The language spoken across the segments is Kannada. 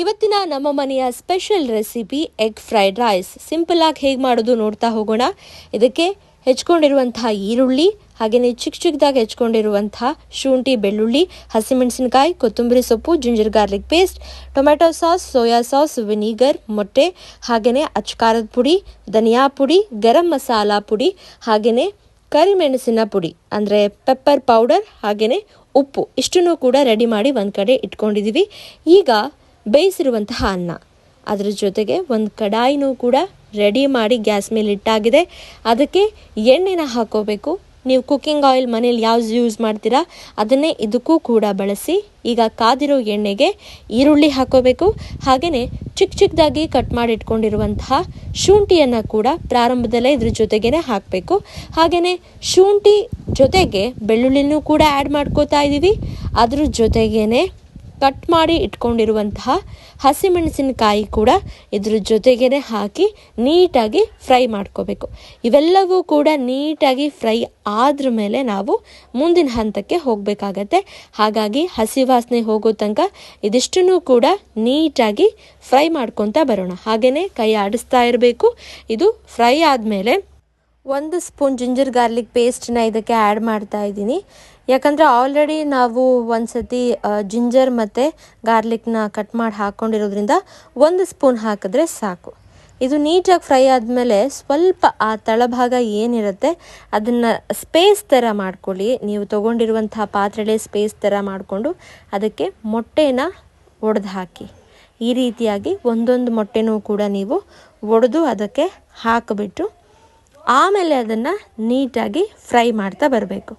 ಇವತ್ತಿನ ನಮ್ಮ ಮನೆಯ special recipe egg fried rice. Simple ಆಗಿ ಹೇಗೆ ಮಾಡೋದು ನೋಡ್ತಾ ಹೋಗೋಣ. ಇದಕ್ಕೆ ಹೆಚ್ಕೊಂಡಿರುವಂತಹ ಈರುಳ್ಳಿ ಹಾಗೆಯೇ ಚಿಕ್ಕ ಚಿಕ್ಕದಾಗಿ ಹೆಚ್ಕೊಂಡಿರುವಂಥ ಶುಂಠಿ, ಬೆಳ್ಳುಳ್ಳಿ, ಹಸಿಮೆಣಸಿನಕಾಯಿ, ಕೊತ್ತಂಬರಿ ಸೊಪ್ಪು, ginger garlic paste tomato sauce, soya sauce, vinegar, ಮೊಟ್ಟೆ ಹಾಗೆಯೇ ಅಚ್ಕಾರದ ಪುಡಿ, ಧನಿಯಾ ಪುಡಿ, ಗರಂ ಮಸಾಲ ಪುಡಿ ಹಾಗೆಯೇ ಕರಿಮೆಣಸಿನ ಪುಡಿ, ಅಂದರೆ ಪೆಪ್ಪರ್ ಪೌಡರ್ ಹಾಗೆಯೇ ಉಪ್ಪು. ಇಷ್ಟನ್ನು ಕೂಡ ರೆಡಿ ಮಾಡಿ ಒಂದು ಕಡೆ ಇಟ್ಕೊಂಡಿದ್ದೀವಿ ಈಗ ಬೇಯಿಸಿರುವಂತಹ ಅನ್ನ. ಅದರ ಜೊತೆಗೆ ಒಂದು ಕಡಾಯಿನೂ ಕೂಡ ರೆಡಿ ಮಾಡಿ ಗ್ಯಾಸ್ ಮೇಲೆ ಇಟ್ಟಾಗಿದೆ. ಅದಕ್ಕೆ ಎಣ್ಣೆನ ಹಾಕೋಬೇಕು. ನೀವು ಕುಕ್ಕಿಂಗ್ ಆಯಿಲ್ ಮನೇಲಿ ಯಾವ್ದು ಯೂಸ್ ಮಾಡ್ತೀರಾ, ಅದನ್ನೇ ಇದಕ್ಕೂ ಕೂಡ ಬಳಸಿ ಈಗ ಕಾದಿರೋ ಎಣ್ಣೆಗೆ ಈರುಳ್ಳಿ ಹಾಕೋಬೇಕು. ಹಾಗೆಯೇ ಚಿಕ್ಕ ಚಿಕ್ಕದಾಗಿ ಕಟ್ ಮಾಡಿ ಇಟ್ಕೊಂಡಿರುವಂತಹ ಶುಂಠಿಯನ್ನು ಕೂಡ ಪ್ರಾರಂಭದಲ್ಲೇ ಇದ್ರ ಜೊತೆಗೇ ಹಾಕಬೇಕು. ಹಾಗೆಯೇ ಶುಂಠಿ ಜೊತೆಗೆ ಬೆಳ್ಳುಳ್ಳಿನೂ ಕೂಡ ಆ್ಯಡ್ ಮಾಡ್ಕೋತಾ ಇದ್ದೀವಿ ಅದ್ರ ಜೊತೆಗೇನೆ ಕಟ್ ಮಾಡಿ ಇಟ್ಕೊಂಡಿರುವಂತಹ ಹಸಿಮೆಣಸಿನಕಾಯಿ ಕೂಡ ಇದ್ರ ಜೊತೆಗೇನೆ ಹಾಕಿ ನೀಟಾಗಿ ಫ್ರೈ ಮಾಡ್ಕೋಬೇಕು. ಇವೆಲ್ಲವೂ ಕೂಡ ನೀಟಾಗಿ ಫ್ರೈ ಆದ್ರ ಮೇಲೆ ನಾವು ಮುಂದಿನ ಹಂತಕ್ಕೆ ಹೋಗಬೇಕಾಗತ್ತೆ. ಹಾಗಾಗಿ ಹಸಿ ವಾಸನೆ ಹೋಗೋ ತನಕ ಇದಿಷ್ಟನ್ನು ಕೂಡ ನೀಟಾಗಿ ಫ್ರೈ ಮಾಡ್ಕೊತಾ ಬರೋಣ. ಹಾಗೆಯೇ ಕೈ ಆಡಿಸ್ತಾ ಇರಬೇಕು. ಇದು ಫ್ರೈ ಆದಮೇಲೆ ಒಂದು ಸ್ಪೂನ್ ಜಿಂಜರ್ ಗಾರ್ಲಿಕ್ ಪೇಸ್ಟನ್ನ ಇದಕ್ಕೆ ಆ್ಯಡ್ ಮಾಡ್ತಾ ಇದ್ದೀನಿ. ಯಾಕಂದರೆ ಆಲ್ರೆಡಿ ನಾವು ಒಂದು ಸತಿ ಜಿಂಜರ್ ಮತ್ತು ಗಾರ್ಲಿಕ್ನ ಕಟ್ ಮಾಡಿ ಹಾಕ್ಕೊಂಡಿರೋದ್ರಿಂದ ಒಂದು ಸ್ಪೂನ್ ಹಾಕಿದ್ರೆ ಸಾಕು. ಇದು ನೀಟಾಗಿ ಫ್ರೈ ಆದಮೇಲೆ ಸ್ವಲ್ಪ ಆ ತಳಭಾಗ ಏನಿರುತ್ತೆ ಅದನ್ನು ಸ್ಪೇಸ್ ಥರ ಮಾಡ್ಕೊಳ್ಳಿ. ನೀವು ತೊಗೊಂಡಿರುವಂತಹ ಪಾತ್ರೆಲೇ ಸ್ಪೇಸ್ ಥರ ಮಾಡಿಕೊಂಡು ಅದಕ್ಕೆ ಮೊಟ್ಟೆನ ಒಡೆದು ಹಾಕಿ. ಈ ರೀತಿಯಾಗಿ ಒಂದೊಂದು ಮೊಟ್ಟೆನೂ ಕೂಡ ನೀವು ಒಡೆದು ಅದಕ್ಕೆ ಹಾಕಿಬಿಟ್ಟು ಆಮೇಲೆ ಅದನ್ನು ನೀಟಾಗಿ ಫ್ರೈ ಮಾಡ್ತಾ ಬರಬೇಕು.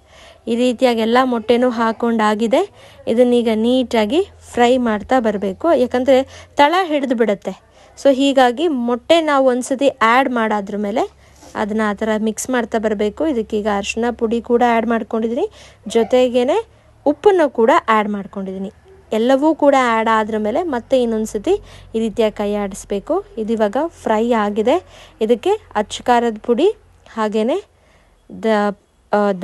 ಈ ರೀತಿಯಾಗಿ ಎಲ್ಲ ಮೊಟ್ಟೆನೂ ಹಾಕೊಂಡಾಗಿದೆ. ಇದನ್ನೀಗ ನೀಟಾಗಿ ಫ್ರೈ ಮಾಡ್ತಾ ಬರಬೇಕು. ಯಾಕಂದರೆ ತಳ ಹಿಡಿದು ಬಿಡುತ್ತೆ. ಸೊ ಹೀಗಾಗಿ ಮೊಟ್ಟೆ ನಾವು ಒಂದ್ಸತಿ ಆ್ಯಡ್ ಮಾಡಾದ್ರ ಮೇಲೆ ಅದನ್ನು ಆ ಥರ ಮಿಕ್ಸ್ ಮಾಡ್ತಾ ಬರಬೇಕು. ಇದಕ್ಕೀಗ ಅರಿಶಿನ ಪುಡಿ ಕೂಡ ಆ್ಯಡ್ ಮಾಡ್ಕೊಂಡಿದ್ದೀನಿ. ಜೊತೆಗೇ ಉಪ್ಪನ್ನು ಕೂಡ ಆ್ಯಡ್ ಮಾಡ್ಕೊಂಡಿದ್ದೀನಿ. ಎಲ್ಲವೂ ಕೂಡ ಆ್ಯಡ್ ಆದ್ರ ಮೇಲೆ ಮತ್ತೆ ಇನ್ನೊಂದು ಸತಿ ಈ ರೀತಿಯಾಗಿ ಕೈ ಆಡಿಸ್ಬೇಕು. ಇದು ಇವಾಗ ಫ್ರೈ ಆಗಿದೆ. ಇದಕ್ಕೆ ಅಚ್ಚಕಾರದ ಪುಡಿ ಹಾಗೆಯೇ ದ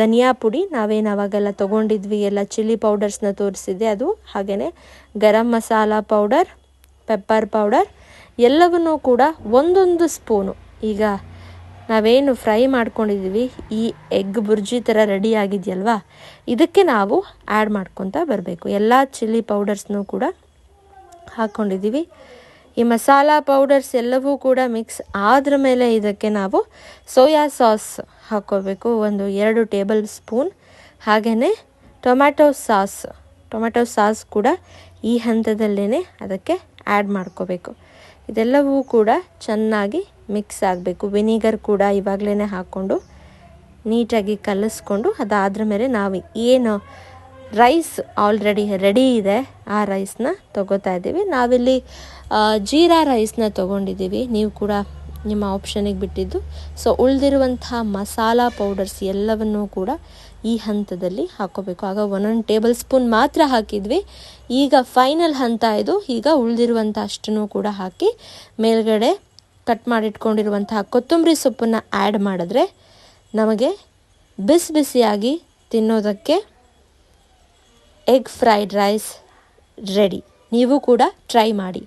ಧನಿಯಾ ಪುಡಿ. ನಾವೇನು ಅವಾಗೆಲ್ಲ ತೊಗೊಂಡಿದ್ವಿ, ಎಲ್ಲ ಚಿಲ್ಲಿ ಪೌಡರ್ಸ್ನ ತೋರಿಸಿದ್ದೆ ಅದು. ಹಾಗೆಯೇ garam masala powder pepper powder ಎಲ್ಲವನ್ನೂ ಕೂಡ ಒಂದೊಂದು ಸ್ಪೂನು ಈಗ ನಾವೇನು ಫ್ರೈ ಮಾಡ್ಕೊಂಡಿದ್ದೀವಿ ಈ ಎಗ್ ಬುರ್ಜಿ ಥರ ರೆಡಿ ಆಗಿದೆಯಲ್ವಾ? ಇದಕ್ಕೆ ನಾವು ಆ್ಯಡ್ ಮಾಡ್ಕೊತಾ ಬರಬೇಕು. ಎಲ್ಲ ಚಿಲ್ಲಿ ಪೌಡರ್ಸ್ನೂ ಕೂಡ ಹಾಕ್ಕೊಂಡಿದ್ದೀವಿ ಈ ಮಸಾಲ ಪೌಡರ್ಸ್ ಎಲ್ಲವೂ ಕೂಡ ಮಿಕ್ಸ್ ಆದ್ರ ಮೇಲೆ ಇದಕ್ಕೆ ನಾವು ಸೋಯಾ ಸಾಸ್ ಹಾಕ್ಕೋಬೇಕು ಒಂದು ಎರಡು ಟೇಬಲ್ ಸ್ಪೂನ್ ಹಾಗೆಯೇ ಟೊಮ್ಯಾಟೊ ಸಾಸ್ ಟೊಮ್ಯಾಟೊ ಸಾಸ್ ಕೂಡ ಈ ಹಂತದಲ್ಲೇ ಅದಕ್ಕೆ ಆ್ಯಡ್ ಮಾಡ್ಕೋಬೇಕು. ಇದೆಲ್ಲವೂ ಕೂಡ ಚೆನ್ನಾಗಿ ಮಿಕ್ಸ್ ಆಗಬೇಕು. ವಿನಿಗರ್ ಕೂಡ ಇವಾಗಲೇ ಹಾಕ್ಕೊಂಡು ನೀಟಾಗಿ ಕಲಿಸ್ಕೊಂಡು ಅದಾದ್ರ ಮೇಲೆ ನಾವು ಏನು ರೈಸ್ ಆಲ್ರೆಡಿ ರೆಡಿ ಇದೆ, ಆ ರೈಸ್ನ ತೊಗೋತಾ ಇದ್ದೀವಿ. ನಾವಿಲ್ಲಿ ಜೀರಾ ರೈಸ್ನ ತೊಗೊಂಡಿದ್ದೀವಿ. ನೀವು ಕೂಡ ನಿಮ್ಮ ಆಪ್ಷನಿಗೆ ಬಿಟ್ಟಿದ್ದು. ಸೊ, ಉಳಿದಿರುವಂತಹ ಮಸಾಲ ಪೌಡರ್ಸ್ ಎಲ್ಲವನ್ನೂ ಕೂಡ ಈ ಹಂತದಲ್ಲಿ ಹಾಕೋಬೇಕು. ಆಗ ಒಂದೊಂದು ಟೇಬಲ್ ಸ್ಪೂನ್ ಮಾತ್ರ ಹಾಕಿದ್ವಿ. ಈಗ ಫೈನಲ್ ಹಂತ ಇದು. ಈಗ ಉಳಿದಿರುವಂಥ ಅಷ್ಟನ್ನು ಕೂಡ ಹಾಕಿ ಮೇಲ್ಗಡೆ ಕಟ್ ಮಾಡಿಟ್ಕೊಂಡಿರುವಂತಹ ಕೊತ್ತಂಬರಿ ಸೊಪ್ಪನ್ನು ಆ್ಯಡ್ ಮಾಡಿದ್ರೆ ನಮಗೆ ಬಿಸಿ ಬಿಸಿಯಾಗಿ ತಿನ್ನೋದಕ್ಕೆ ಎಗ್ ಫ್ರೈಡ್ ರೈಸ್ ರೆಡಿ ನೀವು ಕೂಡ ಟ್ರೈ ಮಾಡಿ.